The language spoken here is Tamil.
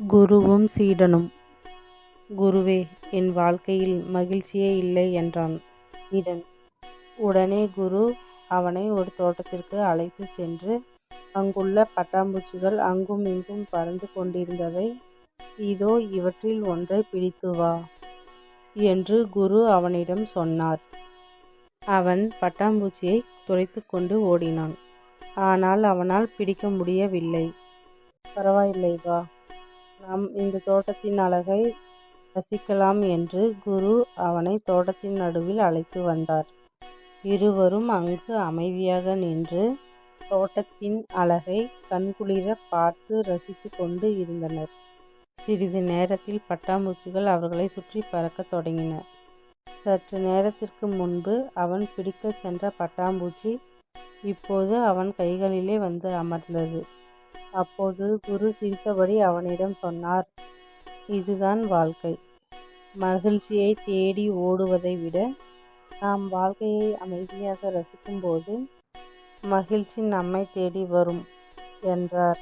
குருவும் சீடனும். குருவே என் வாழ்க்கையில் மகிழ்ச்சியே இல்லை என்றான். சீடன். உடனே குரு அவனை ஒரு தோட்டத்திற்கு அழைத்துச் சென்று அங்குள்ள பட்டாம்பூச்சிகள் அங்கும் இங்கும் பறந்து கொண்டிருந்ததை இதோ இவற்றில் ஒன்றை பிடித்து வா என்று குரு அவனிடம் சொன்னார். அவன் பட்டாம்பூச்சியை துரைத்து கொண்டு ஓடினான். ஆனால் அவனால் பிடிக்க முடியவில்லை. பரவாயில்லை வா நாம் இந்த தோட்டத்தின் அழகை ரசிக்கலாம் என்று குரு அவனை தோட்டத்தின் நடுவில் அழைத்து வந்தார். இருவரும் அங்கு அமைதியாக நின்று தோட்டத்தின் அழகை கண்குளிர பார்த்து ரசித்து கொண்டு இருந்தனர். சிறிது நேரத்தில் பட்டாம்பூச்சிகள் அவர்களை சுற்றி பறக்கத் தொடங்கின. சற்று நேரத்திற்கு முன்பு அவன் பிடிக்கச் சென்ற பட்டாம்பூச்சி இப்போது அவன் கைகளிலே வந்து அமர்ந்தது. அப்போது குரு சிரித்தபடி அவனிடம் சொன்னார் இதுதான் வாழ்க்கை. மகிழ்ச்சியை தேடி ஓடுவதை விட நாம் வாழ்க்கையை அமைதியாக ரசிக்கும்போது மகிழ்ச்சி நம்மை தேடி வரும் என்றார்.